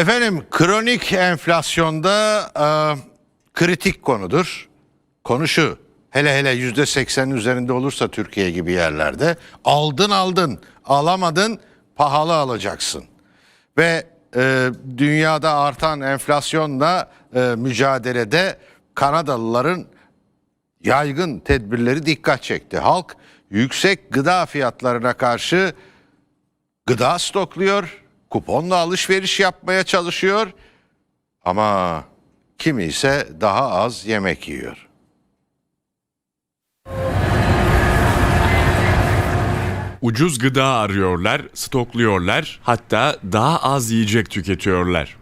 Efendim kronik enflasyonda e, kritik konudur. Konu şu. Hele hele yüzde seksenin üzerinde olursa Türkiye gibi yerlerde aldın aldın alamadın pahalı alacaksın. Ve e, dünyada artan enflasyonla e, mücadelede Kanadalıların yaygın tedbirleri dikkat çekti. Halk yüksek gıda fiyatlarına karşı gıda stokluyor, kuponla alışveriş yapmaya çalışıyor ama kimi ise daha az yemek yiyor. Ucuz gıda arıyorlar, stokluyorlar, hatta daha az yiyecek tüketiyorlar.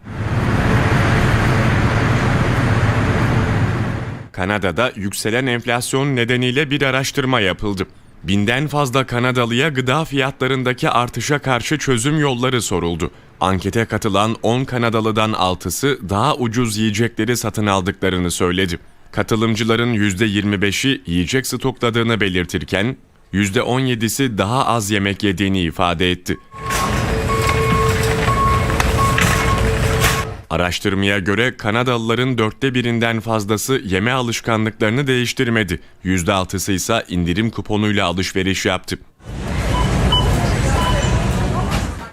Kanada'da yükselen enflasyon nedeniyle bir araştırma yapıldı. Binden fazla Kanadalıya gıda fiyatlarındaki artışa karşı çözüm yolları soruldu. Ankete katılan 10 Kanadalıdan 6'sı daha ucuz yiyecekleri satın aldıklarını söyledi. Katılımcıların %25'i yiyecek stokladığını belirtirken %17'si daha az yemek yediğini ifade etti. Araştırmaya göre Kanadalıların dörtte birinden fazlası yeme alışkanlıklarını değiştirmedi. %6'sı ise indirim kuponuyla alışveriş yaptı.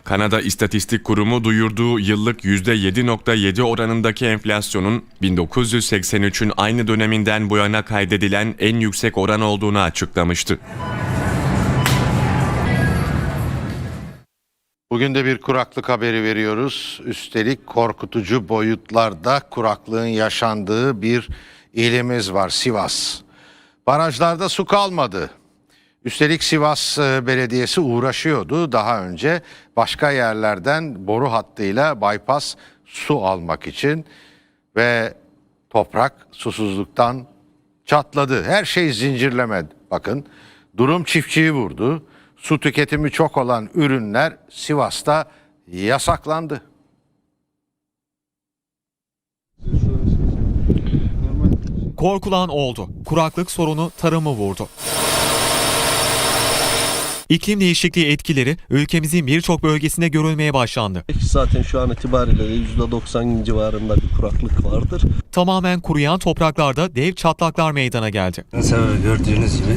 Kanada İstatistik Kurumu duyurduğu yıllık %7.7 oranındaki enflasyonun 1983'ün aynı döneminden bu yana kaydedilen en yüksek oran olduğunu açıklamıştı. Bugün de bir kuraklık haberi veriyoruz. Üstelik korkutucu boyutlarda kuraklığın yaşandığı bir ilimiz var Sivas. Barajlarda su kalmadı. Üstelik Sivas e, Belediyesi uğraşıyordu daha önce başka yerlerden boru hattıyla bypass su almak için ve toprak susuzluktan çatladı. Her şey zincirleme bakın. Durum çiftçiyi vurdu. Su tüketimi çok olan ürünler Sivas'ta yasaklandı. Korkulan oldu. Kuraklık sorunu tarımı vurdu. İklim değişikliği etkileri ülkemizin birçok bölgesinde görülmeye başlandı. Zaten şu an itibariyle de %90 civarında bir kuraklık vardır. Tamamen kuruyan topraklarda dev çatlaklar meydana geldi. Sebebi gördüğünüz gibi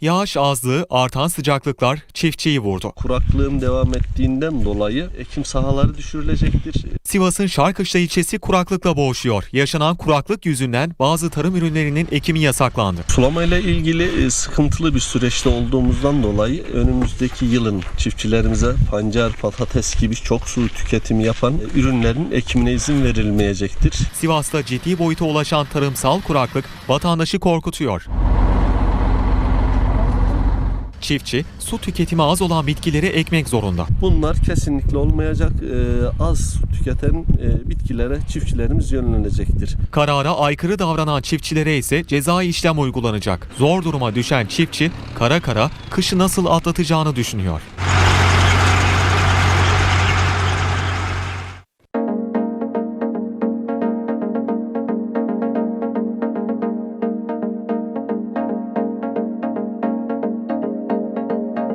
Yağış azlığı, artan sıcaklıklar çiftçiyi vurdu. Kuraklığın devam ettiğinden dolayı ekim sahaları düşürülecektir. Sivas'ın Şarkışla ilçesi kuraklıkla boğuşuyor. Yaşanan kuraklık yüzünden bazı tarım ürünlerinin ekimi yasaklandı. Sulama ile ilgili e, sıkıntılı bir süreçte olduğumuzdan dolayı önümüzdeki yılın çiftçilerimize pancar, patates gibi çok su tüketimi yapan ürünlerin ekimine izin verilmeyecektir. Sivas'ta ciddi boyuta ulaşan tarımsal kuraklık vatandaşı korkutuyor. Çiftçi su tüketimi az olan bitkileri ekmek zorunda. Bunlar kesinlikle olmayacak. E, Az su tüketen e, bitkilere çiftçilerimiz yönlenecektir. Karara aykırı davranan çiftçilere ise cezai işlem uygulanacak. Zor duruma düşen çiftçi kara kara kışı nasıl atlatacağını düşünüyor.